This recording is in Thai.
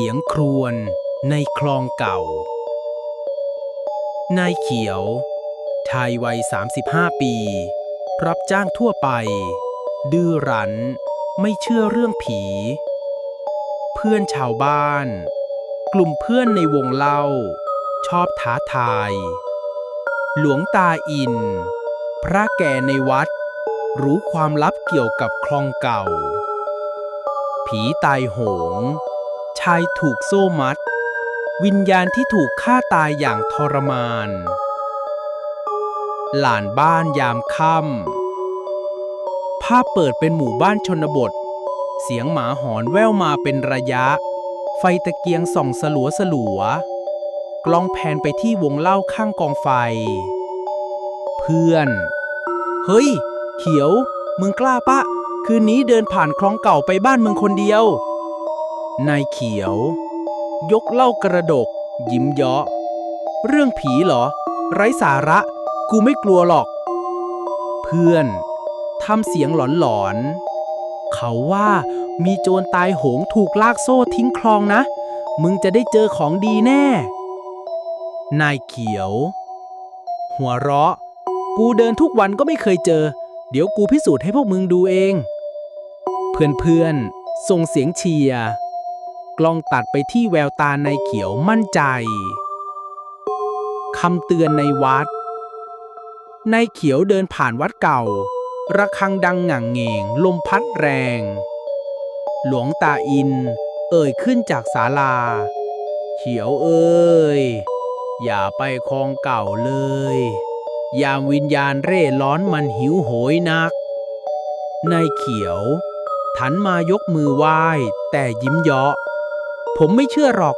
สียงครวญในคลองเก่า นายเขียว ชายวัย 35 ปี รับจ้างทั่วไป ดื้อรั้น ไม่เชื่อเรื่องผี เพื่อนชาวบ้าน กลุ่มเพื่อนในวงเล่า ชอบท้าทาย หลวงตาอิน พระแก่ในวัด รู้ความลับเกี่ยวกับคลองเก่า ผีตายโหงายถูกโซ่มัด วิญญาณที่ถูกฆ่าตายอย่างทรมาน หลานบ้านยามค่ำภาพเปิดเป็นหมู่บ้านชนบท เสียงหมาหอนแว่วมาเป็นระยะ ไฟตะเกียงส่องสลัวสลัว กล้องแพนไปที่วงเล่าข้างกองไฟ เพื่อน เฮ้ย เขียว มึงกล้าปะ คืนนี้เดินผ่านคลองเก่าไปบ้านมึงคนเดียว นายเขียว ยกเหล่ากระดก ยิ้มเยาะ เรื่องผีเหรอ ไร้สาระ กูไม่กลัวหรอก เพื่อนทำเสียงหลอนๆ เขาว่ามีโจรตายโหงถูกลากโซ่ทิ้งคลองนะ มึงจะได้เจอของดีแน่ นายเขียว หัวเราะ กูเดินทุกวันก็ไม่เคยเจอ เดี๋ยวกูพิสูจน์ให้พวกมึงดูเอง เพื่อนๆ ส่งเสียงเชียร์ ล้องตัดไปที่แววตาในเขียวมั่นใจคำเตือนในวัด ในเขียวเดินผ่านวัดเก่า ระฆังดังหง่างเง่งลมพัดแรง หลวงตาอิน เอ่ยขึ้นจากศาลา เขียวเอ้ย อย่าไปคลองเก่าเลย ยามวิญญาณเร่ร้อนมันหิวโหยนัก นายเขียวทันมายกมือไหว้แต่ยิ้มเยาะ ผมไม่เชื่อหรอก